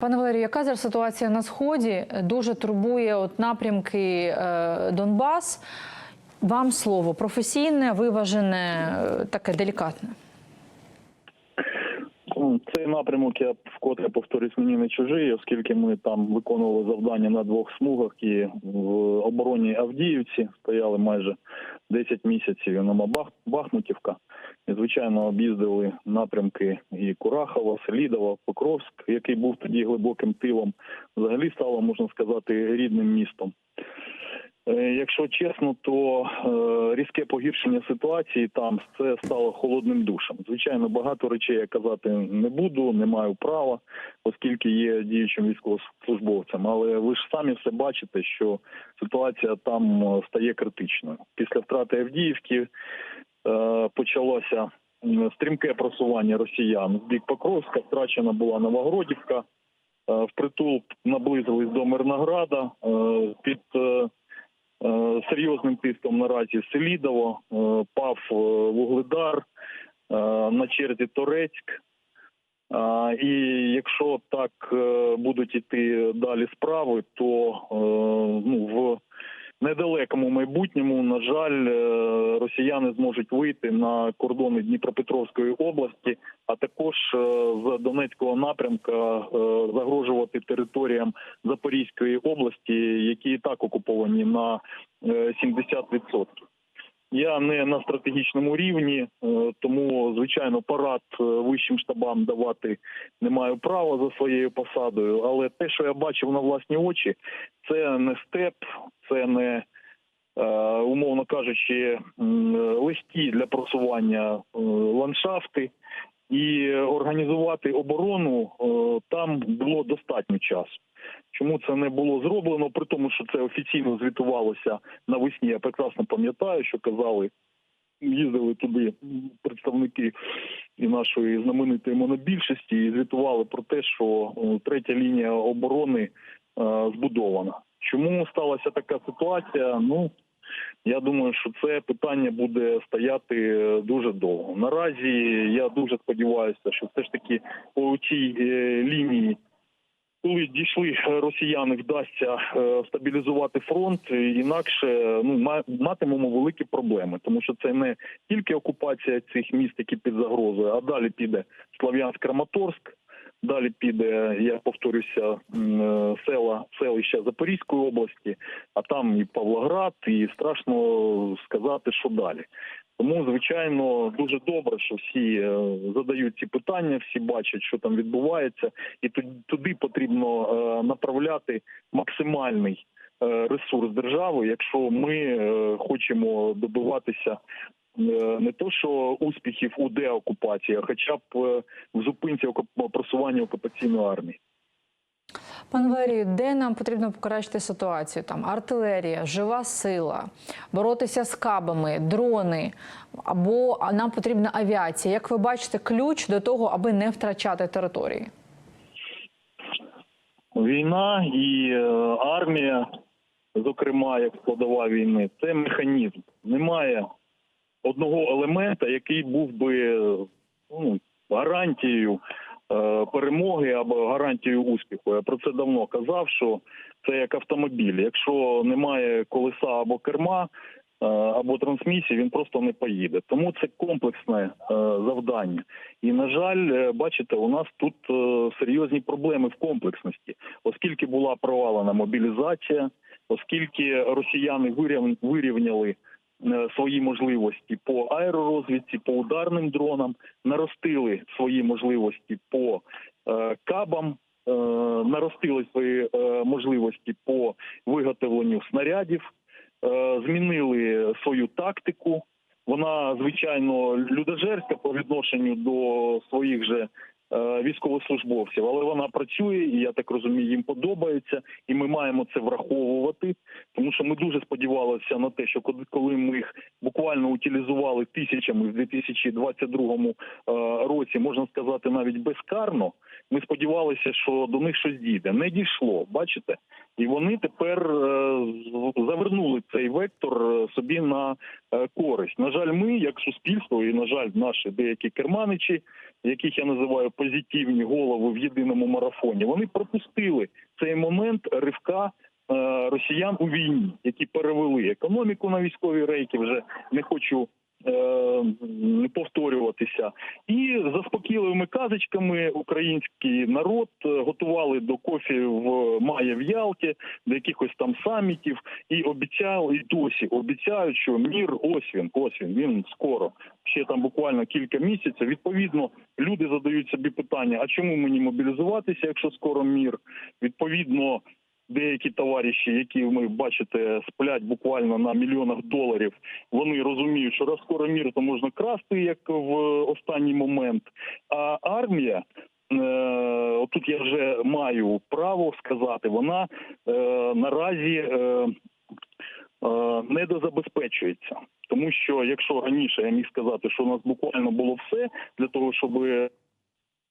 Пане Валерію, яка зараз ситуація на сході? Дуже турбує от напрямки е, Донбас. Вам слово професійне, виважене, е, таке делікатне. Ну, Цей напрямок я вкотре повторюсь мені не чужий, оскільки ми там виконували завдання на двох смугах і в обороні Авдіївці стояли майже 10 місяців і на Бах- Бахмутівка. І звичайно об'їздили напрямки і Курахова, Селідова, Покровськ, який був тоді глибоким тилом. Взагалі стало можна сказати рідним містом. Е, Якщо чесно, то е, різке погіршення ситуації там це стало холодним душем. Звичайно, багато речей я казати не буду, не маю права, оскільки є діючим військовослужбовцем. Але ви ж самі все бачите, що ситуація там е, стає критичною. Після втрати Авдіївки почалося стрімке просування росіян в бік Покровська. Втрачена була Новогродівка. Е, Впритул наблизились до Мирнограда під серйозним тиском наразі Селідово, е, пав е, Вугледар, е, на черзі Торецьк. І якщо так е, будуть іти далі справи, то е, ну, в недалекому майбутньому, на жаль, е, росіяни зможуть вийти на кордони Дніпропетровської області, а також е, з Донецького напрямка е, загрожувати територіям Запорізької області, які і так окуповані на е, 70%. Я не на стратегічному рівні, тому звичайно парад вищим штабам давати не маю права за своєю посадою. Але те, що я бачив на власні очі, це не степ, це не е, умовно кажучи, легкі для просування е, ландшафти. І організувати оборону е, там було достатньо часу. Чому це не було зроблено? При тому, що це офіційно звітувалося навесні. Я прекрасно пам'ятаю, що казали, їздили туди представники і нашої знаменитої монобільшості, і звітували про те, що третя лінія оборони збудована. Чому сталася така ситуація? Ну я думаю, що це питання буде стояти е, дуже довго. Наразі я дуже сподіваюся, що все ж таки по цій е, лінії коли дійшли е, росіяни, вдасться стабілізувати фронт, інакше ну ма- матимемо великі проблеми, тому що це не тільки окупація цих міст, які під загрозою, а далі піде Слов'янськ, Краматорськ. Далі піде, я повторюся, е, села селища Запорізької області, а там і Павлоград, і страшно сказати, що далі. Тому, звичайно, дуже добре, що всі е, задають ці питання, всі бачать, що там відбувається, і туди, потрібно е, направляти максимальний ресурс держави, якщо ми хочемо добиватися не то, що успіхів у деокупації, а хоча б е, в зупинці просування окупаційної армії. Пане Валерію, де нам потрібно покращити ситуацію? Там артилерія, жива сила, боротися з кабами, дрони або нам потрібна авіація. Як ви бачите, ключ до того, аби не втрачати території? Війна і е, армія, зокрема, як складова війни, це механізм. Немає одного елемента, який був би ну, гарантією е, перемоги або гарантією успіху. Я про це давно казав, що це як автомобіль. Якщо немає колеса або керма. е, Або трансмісії він просто не поїде, тому це комплексне е, завдання. І на жаль, бачите, у нас тут серйозні проблеми в комплексності, оскільки була провалена мобілізація, оскільки росіяни вирів- вирівняли свої можливості по аеророзвідці, по ударним дронам, наростили свої можливості по е, кабам. е, Наростили свої е, можливості по виготовленню снарядів, е, змінили свою тактику. Вона звичайно людожерська по відношенню до своїх же е, військовослужбовців, але вона працює, і я так розумію, їм подобається, і ми маємо це враховувати. Тому що ми дуже сподівалися на те, що коли ми їх буквально утилізували тисячами в 2022 е, році, можна сказати, навіть безкарно. Ми сподівалися, що до них щось дійде. Не дійшло, бачите? І вони тепер е, завернули цей вектор е, собі на е, користь. На жаль, ми, як суспільство, і на жаль, наші деякі керманичі, яких я називаю позитивні голови в єдиному марафоні, вони пропустили цей момент ривка росіян у війні, які перевели економіку на військові рейки. Вже не хочу повторюватися. І заспокійливими казочками український народ е, готували до кофі в має в Ялті, до якихось там самітів, і обіцяли, і досі обіцяють, що мір ось він, ось він, він скоро. Ще там буквально кілька місяців. Відповідно, люди задають собі питання: а чому мені мобілізуватися, якщо скоро мір? Відповідно, деякі товариші, які ви бачите, сплять буквально на мільйонах доларів, вони розуміють, що раз скоро мір, то можна красти як в останній момент. А армія. е, Отут я вже маю право сказати, вона е, наразі е, е, недозабезпечується. Тому що якщо раніше я міг сказати, що у нас буквально було все для того, щоб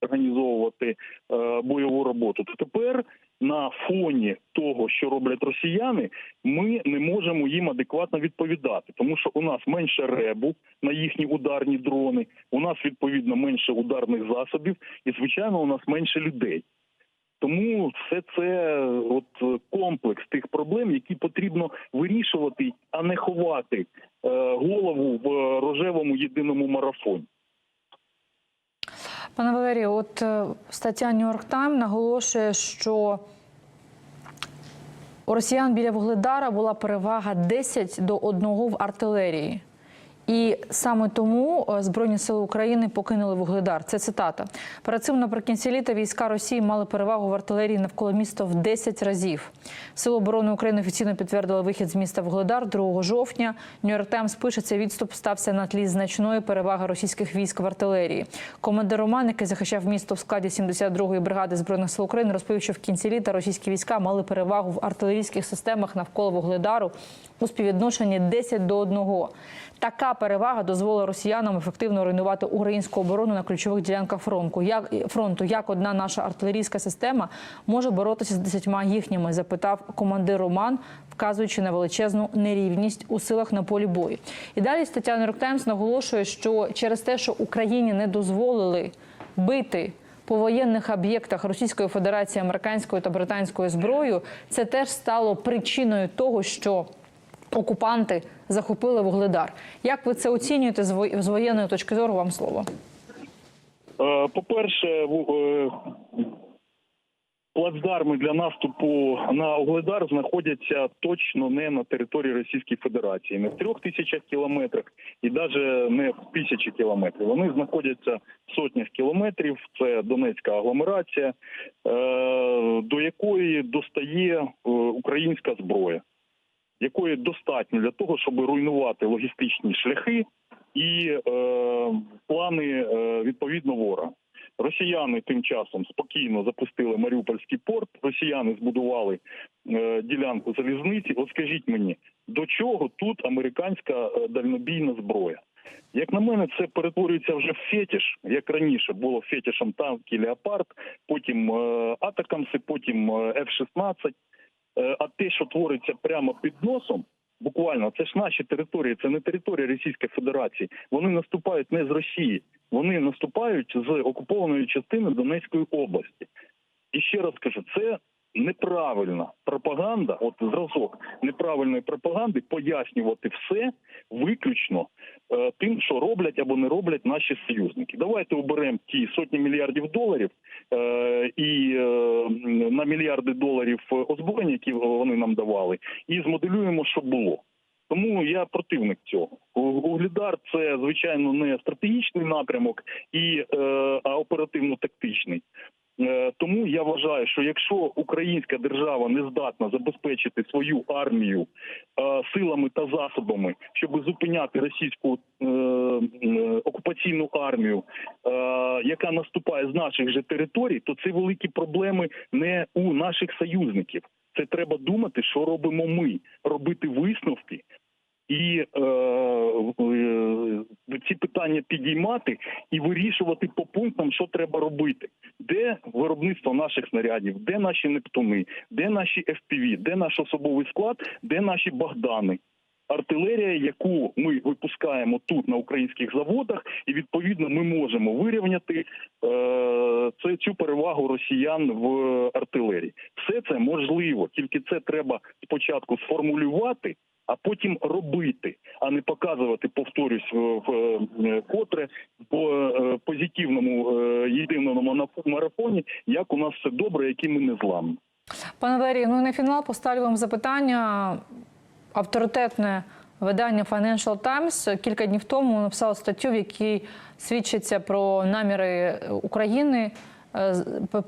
організовувати е, бойову роботу, то тепер на фоні того, що роблять росіяни, ми не можемо їм адекватно відповідати, тому що у нас менше ребу на їхні ударні дрони, у нас відповідно менше ударних засобів, і звичайно, у нас менше людей. Тому все це от е, комплекс тих проблем, які потрібно вирішувати, а не ховати е, голову в рожевому єдиному марафоні. Пане Валерію, от е, стаття Нью-Йорк Тайм наголошує, що у росіян біля Вугледара була перевага 10 до 1 в артилерії. І саме тому е, Збройні сили України покинули Вугледар. Це цитата. Перед цим наприкінці літа війська Росії мали перевагу в артилерії навколо міста в 10 разів. Сили оборони України офіційно підтвердили вихід з міста Вугледар 2 жовтня. Нью-Йорк Таймс пише, цей відступ стався на тлі значної переваги російських військ в артилерії. Командир Роман, який захищав місто в складі 72-ї бригади збройних сил України, розповів, що в кінці літа російські війська мали перевагу в артилерійських системах навколо Вугледару у співвідношенні 10 до 1. Така перевага дозволила росіянам ефективно руйнувати українську оборону на ключових ділянках фронту. Як фронту, як одна наша артилерійська система може боротися з десятьма їхніми? Запитав командир Роман, вказуючи на величезну нерівність у силах на полі бою. І далі стаття York Times наголошує, що через те, що Україні не дозволили бити. По воєнних об'єктах Російської Федерації американською та британською зброєю це теж стало причиною того, що окупанти захопили вугледар. Як ви це оцінюєте з во- воєнної точки зору? Вам слово. Е, По-перше, е, плацдарми для наступу на Огледар знаходяться точно не на території Російської Федерації, не в трьох тисячах кілометрах і навіть не в тисячі кілометрів. Вони знаходяться в сотнях кілометрів. Це Донецька агломерація, е, до якої достає українська зброя якої достатньо для того, щоб руйнувати логістичні шляхи і е, плани е, відповідно ворога. Росіяни тим часом спокійно запустили Маріупольський порт. Росіяни збудували е, ділянку залізниці. От скажіть мені, до чого тут американська е, дальнобійна зброя? Як на мене, це перетворюється вже в фетиш, як раніше було фетишем танки Леопард, потім е, Атакамси, потім е, F-16. Е, А те, що твориться прямо під носом, буквально це ж наші території, це не територія Російської Федерації. Вони наступають не з Росії, вони наступають з окупованої частини Донецької області. І ще раз кажу, це неправильна пропаганда, от зразок неправильної пропаганди пояснювати все виключно е, тим, що роблять або не роблять наші союзники. Давайте оберемо ті сотні мільярдів доларів е, і е, на мільярди доларів озброєння, які вони нам давали, і змоделюємо, що було. Тому я противник цього. Углідар це звичайно не стратегічний напрямок, і е, а оперативно-тактичний. Е, Тому я вважаю, що якщо українська держава не здатна забезпечити свою армію е, силами та засобами, щоб зупиняти російську е, окупаційну армію, яка наступає з наших же територій, то це великі проблеми не у наших союзників. Це треба думати, що робимо ми, робити висновки і е, е, ці питання підіймати і вирішувати по пунктам, що треба робити. Де виробництво наших снарядів, де наші Нептуни, де наші FPV, де наш особовий склад, де наші Богдани. Артилерія, яку ми випускаємо тут на українських заводах, і відповідно ми можемо вирівняти е, це цю перевагу росіян в артилерії. Все це можливо, тільки це треба спочатку сформулювати, а потім робити, а не показувати, повторюсь, в, в е, по е, позитивному е, єдиному марафоні, як у нас все добре, які ми не зламні. Пане Валерію, ну і на фінал поставлю вам запитання. Авторитетне видання Financial Times кілька днів тому написало статтю, в якій свідчиться про наміри України. Е,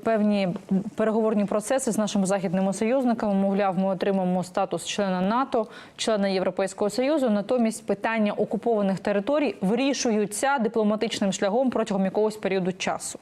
Певні переговорні процеси з нашими західними союзниками, мовляв, ми отримаємо статус члена НАТО, члена Європейського союзу. Натомість питання окупованих територій вирішуються дипломатичним шляхом протягом якогось періоду часу.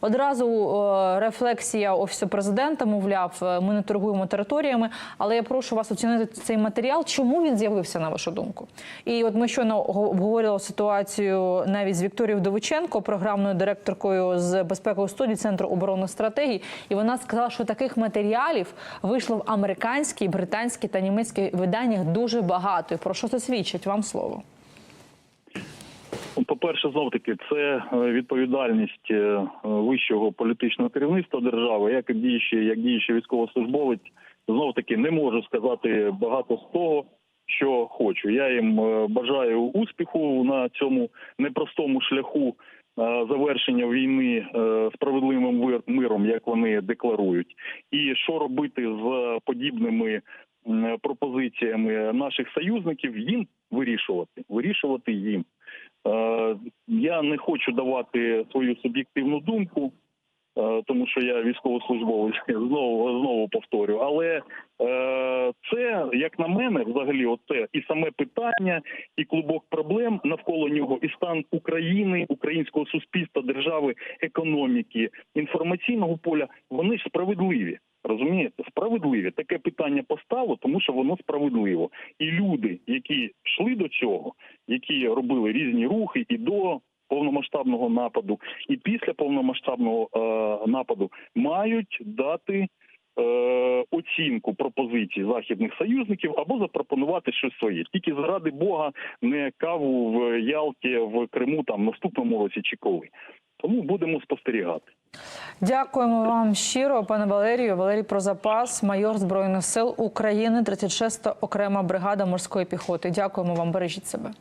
Одразу е, рефлексія офісу президента, мовляв, е, ми не торгуємо територіями. Але я прошу вас оцінити цей матеріал. Чому він з'явився на вашу думку? І от ми щойно го- обговорювали ситуацію навіть з Вікторією Вдовиченко, програмною директоркою з безпекової студії Центру оборонних стратегій. І вона сказала, що таких матеріалів вийшло в американській, британській та німецьких виданнях дуже багато. І про що це свідчить? Вам слово. Ну, По-перше, знов таки, це е, відповідальність е, вищого політичного керівництва держави, як і діючий, як діючий військовослужбовець, знов таки не можу сказати багато з того, що хочу. Я їм е, бажаю успіху на цьому непростому шляху завершення війни е, справедливим миром, як вони декларують, і що робити з подібними пропозиціями наших союзників, їм вирішувати, вирішувати їм. Е, Я не хочу давати свою суб'єктивну думку, е, тому що я військовослужбовець, знову знову повторю. Але е, це, як на мене, взагалі, оце і саме питання, і клубок проблем навколо нього, і стан України, українського суспільства, держави, економіки, інформаційного поля, вони ж справедливі. Розумієте, справедливі таке питання постало, тому що воно справедливо. І люди, які йшли до цього, які робили різні рухи і до повномасштабного нападу, і після повномасштабного е, нападу, мають дати е, оцінку пропозицій західних союзників або запропонувати щось своє. Тільки заради Бога не каву в Ялті, в Криму там наступному році чи коли. Тому будемо спостерігати. Дякуємо вам щиро, пане Валерію. Валерій Прозапас, майор збройних сил України, 36-та окрема бригада морської піхоти. Дякуємо вам. Бережіть себе.